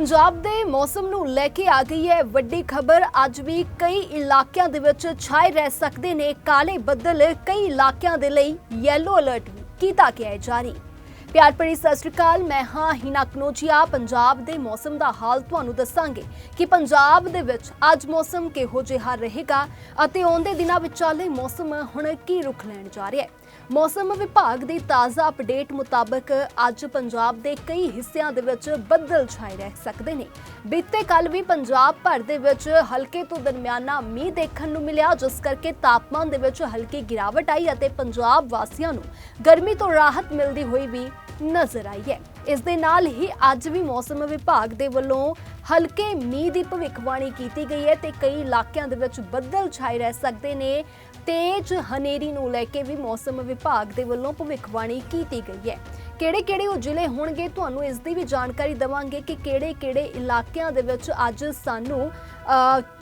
ਪੰਜਾਬ ਦੇ ਮੌਸਮ ਨੂੰ ਲੈ ਕੇ ਆ ਗਈ ਹੈ ਵੱਡੀ ਖਬਰ। ਅੱਜ ਵੀ ਕਈ ਇਲਾਕਿਆਂ ਦੇ ਵਿੱਚ ਛਾਏ ਰਹਿ ਸਕਦੇ ਨੇ ਕਾਲੇ ਬੱਦਲ। ਕਈ ਇਲਾਕਿਆਂ ਦੇ ਲਈ ਯੈਲੋ ਅਲਰਟ ਕੀਤਾ ਗਿਆ ਹੈ ਜਾਰੀ। ਪਿਆਰ ਭਰੀ ਸਤਿ ਸ਼੍ਰੀ ਅਕਾਲ, ਮੈਂ ਹਾਂ ਹਿਨਾ ਕਨੋਜੀਆ। ਪੰਜਾਬ ਦੇ ਮੌਸਮ ਦਾ ਹਾਲ ਤੁਹਾਨੂੰ ਦੱਸਾਂਗੇ ਕਿ ਪੰਜਾਬ ਦੇ ਵਿੱਚ ਅੱਜ ਮੌਸਮ ਕਿਹੋ ਜਿਹਾ ਰਹੇਗਾ ਅਤੇ ਆਉਂਦੇ ਦਿਨਾਂ ਵਿਚਾਲੇ ਮੌਸਮ ਹੁਣ ਕੀ ਰੁਖ ਲੈਣ ਜਾ ਰਿਹਾ ਹੈ। ਮੌਸਮ ਵਿਭਾਗ ਦੀ ਤਾਜ਼ਾ ਅਪਡੇਟ ਮੁਤਾਬਕ ਅੱਜ ਪੰਜਾਬ ਦੇ ਕਈ ਹਿੱਸਿਆਂ ਦੇ ਵਿੱਚ ਬੱਦਲ ਛਾਏ ਰਹਿ ਸਕਦੇ ਨੇ। ਬੀਤੇ ਕੱਲ ਵੀ ਪੰਜਾਬ ਭਰ ਦੇ ਵਿੱਚ ਹਲਕੇ ਤੋਂ ਦਰਮਿਆਨਾ ਮੀਂਹ ਦੇਖਣ ਨੂੰ ਮਿਲਿਆ, ਜਿਸ ਕਰਕੇ ਤਾਪਮਾਨ ਦੇ ਵਿੱਚ ਹਲਕੀ ਗਿਰਾਵਟ ਆਈ ਅਤੇ ਪੰਜਾਬ ਵਾਸੀਆਂ ਨੂੰ ਗਰਮੀ ਤੋਂ ਰਾਹਤ ਮਿਲਦੀ ਹੋਈ ਵੀ ਨਜ਼ਰ ਆਈ ਹੈ। ਇਸ ਦੇ ਨਾਲ ਹੀ ਅੱਜ ਵੀ ਮੌਸਮ ਵਿਭਾਗ ਦੇ ਵੱਲੋਂ ਹਲਕੇ ਮੀਂਹ ਦੀ ਭਵਿੱਖਬਾਣੀ ਕੀਤੀ ਗਈ ਹੈ ਤੇ ਕਈ ਇਲਾਕਿਆਂ ਦੇ ਵਿੱਚ ਬੱਦਲ ਛਾਏ ਰਹਿ ਸਕਦੇ ਨੇ। ਤੇਜ਼ ਹਨੇਰੀ ਨੂੰ ਲੈ ਕੇ ਵੀ ਮੌਸਮ ਵਿਭਾਗ ਦੇ ਵੱਲੋਂ ਭਵਿੱਖਬਾਣੀ ਕੀਤੀ ਗਈ ਹੈ। ਕਿਹੜੇ-ਕਿਹੜੇ ਉਹ ਜ਼ਿਲ੍ਹੇ ਹੋਣਗੇ ਤੁਹਾਨੂੰ ਇਸ ਦੀ ਵੀ ਜਾਣਕਾਰੀ ਦਵਾਂਗੇ ਕਿ ਕਿਹੜੇ-ਕਿਹੜੇ ਇਲਾਕਿਆਂ ਦੇ ਵਿੱਚ ਅੱਜ ਸਾਨੂੰ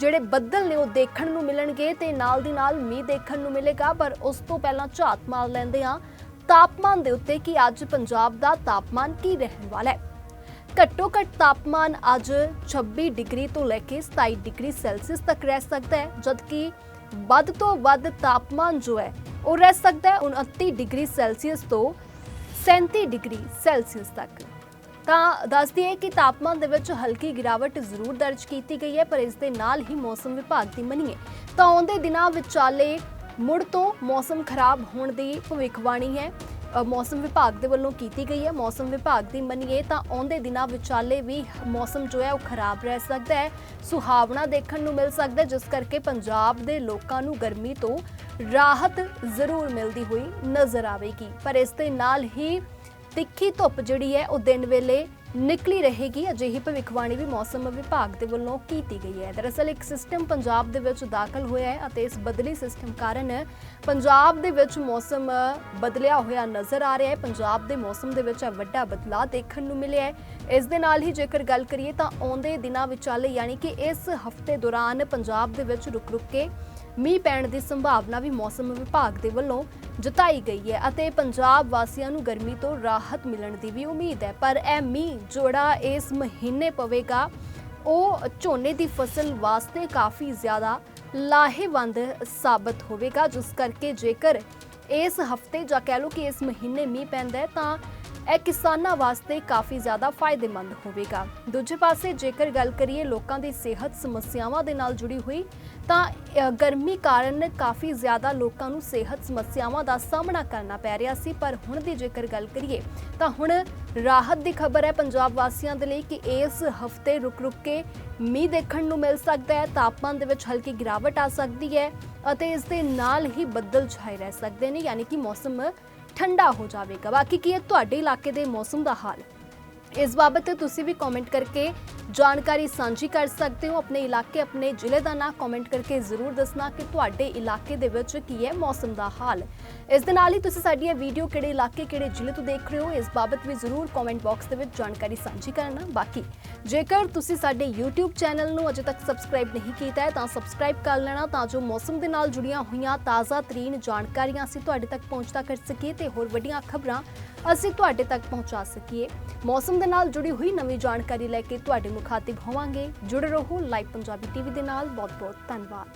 ਜਿਹੜੇ ਬੱਦਲ ਨੇ ਉਹ ਦੇਖਣ ਨੂੰ ਮਿਲਣਗੇ ਤੇ ਨਾਲ ਦੀ ਨਾਲ ਮੀਂਹ ਦੇਖਣ ਨੂੰ ਮਿਲੇਗਾ, ਪਰ ਉਸ ਤੋਂ ਪਹਿਲਾਂ ਝਾਤ ਮਾਰ ਲੈਂਦੇ ਹਾਂ। ਤਾਪਮਾਨ ਦੇ ਉੱਤੇ ਕਿ ਅੱਜ ਪੰਜਾਬ ਦਾ ਤਾਪਮਾਨ ਕੀ ਰਹਿਣ ਵਾਲਾ ਹੈ? ਘੱਟੋ ਘੱਟ ਤਾਪਮਾਨ ਅੱਜ 26 ਡਿਗਰੀ ਤੋਂ ਲੈ ਕੇ 27 ਡਿਗਰੀ ਸੈਲਸੀਅਸ ਤੱਕ ਰਹਿ ਸਕਦਾ ਹੈ, ਜਦਕਿ ਵੱਧ ਤੋਂ ਵੱਧ ਤਾਪਮਾਨ ਜੋ ਹੈ, ਉਹ ਰਹਿ ਸਕਦਾ ਹੈ 29 ਡਿਗਰੀ ਸੈਲਸੀਅਸ ਤੋਂ 37 ਡਿਗਰੀ ਸੈਲਸੀਅਸ ਤੱਕ। ਤਾਂ ਦੱਸ ਦਈਏ ਕਿ ਤਾਪਮਾਨ ਦੇ ਵਿੱਚ ਹਲਕੀ ਗਿਰਾਵਟ ਜ਼ਰੂਰ ਦਰਜ ਕੀਤੀ ਗਈ ਹੈ, ਪਰ ਇਸ ਦੇ ਨਾਲ ਹੀ ਮੌਸਮ ਵਿਭਾਗ ਦੀ ਮੰਨੀਏ ਤਾਂ ਆਉਂਦੇ ਦਿਨਾਂ ਵਿਚਾਲੇ ਮੁੜ ਤੋਂ ਮੌਸਮ ਖਰਾਬ ਹੋਣ ਦੀ ਭਵਿੱਖਬਾਣੀ ਹੈ। ਮੌਸਮ ਵਿਭਾਗ ਦੇ ਵੱਲੋਂ ਕੀਤੀ ਗਈ ਹੈ। ਮੌਸਮ ਵਿਭਾਗ ਦੀ ਮੰਨੀਏ ਤਾਂ ਆਉਂਦੇ ਦਿਨਾਂ ਵਿਚਾਲੇ ਵੀ ਮੌਸਮ ਜੋ ਹੈ ਉਹ ਖਰਾਬ ਰਹਿ ਸਕਦਾ ਹੈ। ਸੁਹਾਵਣਾ ਦੇਖਣ ਨੂੰ ਮਿਲ ਸਕਦਾ ਜਿਸ ਕਰਕੇ ਪੰਜਾਬ ਦੇ ਲੋਕਾਂ ਨੂੰ ਗਰਮੀ ਤੋਂ ਰਾਹਤ ਜ਼ਰੂਰ ਮਿਲਦੀ ਹੋਈ ਨਜ਼ਰ ਆਵੇਗੀ। ਪਰ ਇਸ ਦੇ ਨਾਲ ਹੀ ਤਿੱਖੀ ਧੁੱਪ ਜਿਹੜੀ ਹੈ ਉਹ ਦਿਨ ਵੇਲੇ ਨਿਕਲੀ ਰਹੇਗੀ। ਅਜਿਹੀ ਭਵਿੱਖਬਾਣੀ ਵੀ ਮੌਸਮ ਵਿਭਾਗ ਦੇ ਵੱਲੋਂ ਕੀਤੀ ਗਈ ਹੈ। ਦਰਅਸਲ ਇੱਕ ਸਿਸਟਮ ਪੰਜਾਬ ਦੇ ਵਿੱਚ ਦਾਖਲ ਹੋਇਆ ਹੈ ਅਤੇ ਇਸ ਬਦਲੀ ਸਿਸਟਮ ਕਾਰਨ ਪੰਜਾਬ ਦੇ ਵਿੱਚ ਮੌਸਮ ਬਦਲਿਆ ਹੋਇਆ ਨਜ਼ਰ ਆ ਰਿਹਾ ਹੈ। ਪੰਜਾਬ ਦੇ ਮੌਸਮ ਦੇ ਵਿੱਚ ਵੱਡਾ ਬਦਲਾਅ ਦੇਖਣ ਨੂੰ ਮਿਲਿਆ ਹੈ। ਇਸ ਦੇ ਨਾਲ ਹੀ ਜੇਕਰ ਗੱਲ ਕਰੀਏ ਤਾਂ ਆਉਂਦੇ ਦਿਨਾਂ ਵਿਚਾਲੇ ਯਾਨੀ ਕਿ ਇਸ ਹਫ਼ਤੇ ਦੌਰਾਨ ਪੰਜਾਬ ਦੇ ਵਿੱਚ ਰੁਕ-ਰੁਕ ਕੇ ਮੀਂਹ ਪੈਣ ਦੀ ਸੰਭਾਵਨਾ ਵੀ ਮੌਸਮ ਵਿਭਾਗ ਦੇ ਵੱਲੋਂ ਜਤਾਈ ਗਈ ਹੈ ਅਤੇ ਪੰਜਾਬ ਵਾਸੀਆਂ ਨੂੰ ਗਰਮੀ ਤੋਂ ਰਾਹਤ ਮਿਲਣ ਦੀ ਵੀ ਉਮੀਦ ਹੈ। ਪਰ ਇਹ ਮੀਂਹ ਜਿਹੜਾ ਇਸ ਮਹੀਨੇ ਪਵੇਗਾ। ਉਹ ਝੋਨੇ ਦੀ ਫਸਲ ਵਾਸਤੇ ਕਾਫੀ ਜ਼ਿਆਦਾ ਲਾਹੇਵੰਦ ਸਾਬਤ ਹੋਵੇਗਾ। ਜਿਸ ਕਰਕੇ ਜੇਕਰ ਇਸ ਹਫ਼ਤੇ ਜਾਂ ਕਹਿ ਲਓ ਕਿ ਇਸ ਮਹੀਨੇ ਮੀਂਹ ਪੈਂਦਾ ਹੈ, ਤਾਂ ਇਹ ਕਿਸਾਨਾਂ ਵਾਸਤੇ ਕਾਫੀ ਜ਼ਿਆਦਾ ਫਾਇਦੇਮੰਦ ਹੋਵੇਗਾ। ਦੂਜੇ ਪਾਸੇ ਜੇਕਰ ਗੱਲ ਕਰੀਏ ਲੋਕਾਂ ਦੀ ਸਿਹਤ ਸਮੱਸਿਆਵਾਂ ਦੇ ਨਾਲ ਜੁੜੀ ਹੋਈ, ਤਾਂ ਗਰਮੀ ਕਾਰਨ ਕਾਫੀ ਜ਼ਿਆਦਾ ਲੋਕਾਂ ਨੂੰ ਸਿਹਤ ਸਮੱਸਿਆਵਾਂ ਦਾ ਸਾਹਮਣਾ ਕਰਨਾ ਪੈ ਰਿਹਾ ਸੀ, ਪਰ ਹੁਣ ਦੀ ਜੇਕਰ ਗੱਲ ਕਰੀਏ, ਤਾਂ ਹੁਣ ਰਾਹਤ ਦੀ ਖਬਰ ਹੈ ਪੰਜਾਬ ਵਾਸੀਆਂ ਦੇ ਲਈ ਕਿ ਇਸ ਹਫ਼ਤੇ ਰੁਕ-ਰੁਕ ਕੇ ਮੀਂਹ ਦੇਖਣ ਨੂੰ ਮਿਲ ਸਕਦਾ ਹੈ, ਤਾਪਮਾਨ ਦੇ ਵਿੱਚ ਹਲਕੀ ਗਿਰਾਵਟ ਆ ਸਕਦੀ ਹੈ ਅਤੇ ਇਸ ਦੇ ਨਾਲ ਹੀ ਬੱਦਲ ਛਾਏ ਰਹਿ ਸਕਦੇ ਨੇ, ਯਾਨੀ ਕਿ ਮੌਸਮ ਠੰਡਾ ਹੋ ਜਾਵੇਗਾ। ਬਾਕੀ ਕੀ ਹੈ ਤੁਹਾਡੇ ਇਲਾਕੇ ਦੇ ਮੌਸਮ ਦਾ ਹਾਲ? ਇਸ ਬਾਬਤ ਤੁਸੀਂ ਵੀ ਕਮੈਂਟ ਕਰਕੇ ਜਾਣਕਾਰੀ ਸਾਂਝੀ ਕਰ ਸਕਦੇ ਹੋ। ਆਪਣੇ ਇਲਾਕੇ, ਆਪਣੇ ਜ਼ਿਲ੍ਹੇ ਦਾ ਨਾਂ ਕਮੈਂਟ ਕਰਕੇ ਜ਼ਰੂਰ ਦੱਸਣਾ ਕਿ ਤੁਹਾਡੇ ਇਲਾਕੇ ਦੇ ਵਿੱਚ ਕੀ ਹੈ ਮੌਸਮ ਦਾ ਹਾਲ। ਇਸ ਦੇ ਨਾਲ ਹੀ ਤੁਸੀਂ ਸਾਡੀ ਇਹ ਵੀਡੀਓ ਕਿਹੜੇ ਇਲਾਕੇ, ਕਿਹੜੇ ਜ਼ਿਲ੍ਹੇ ਤੋਂ ਦੇਖ ਰਹੇ ਹੋ, ਇਸ ਬਾਬਤ ਵੀ ਜ਼ਰੂਰ ਕਮੈਂਟ ਬਾਕਸ ਦੇ ਵਿੱਚ ਜਾਣਕਾਰੀ ਸਾਂਝੀ ਕਰਨਾ। ਬਾਕੀ ਜੇਕਰ ਤੁਸੀਂ ਸਾਡੇ YouTube ਚੈਨਲ ਨੂੰ ਅਜੇ ਤੱਕ ਸਬਸਕ੍ਰਾਈਬ ਨਹੀਂ ਕੀਤਾ ਹੈ, ਤਾਂ ਸਬਸਕ੍ਰਾਈਬ ਕਰ ਲੈਣਾ ਤਾਂ ਜੋ ਮੌਸਮ ਦੇ ਨਾਲ ਜੁੜੀਆਂ ਹੋਈਆਂ ਤਾਜ਼ਾ ਤਰੀਨ ਜਾਣਕਾਰੀਆਂ ਅਸੀਂ ਤੁਹਾਡੇ ਤੱਕ ਪਹੁੰਚਦਾ ਕਰ ਸਕੀਏ ਤੇ ਹੋਰ ਵੱਡੀਆਂ ਖਬਰਾਂ ਅਸੀਂ ਤੁਹਾਡੇ ਤੱਕ ਪਹੁੰਚਾ ਸਕੀਏ। ਮੌਸਮ ਦੇ ਨਾਲ ਜੁੜੀ ਹੋਈ ਨਵੀਂ ਜਾਣਕਾਰੀ ਲੈ ਕੇ ਤੁਹਾਡੇ ਮੁਖਾਤਿਬ ਹੋਵਾਂਗੇ। ਜੁੜੇ ਰਹੋ ਲਾਈਵ ਪੰਜਾਬੀ ਟੀਵੀ ਦੇ ਨਾਲ। ਬਹੁਤ ਬਹੁਤ ਧੰਨਵਾਦ।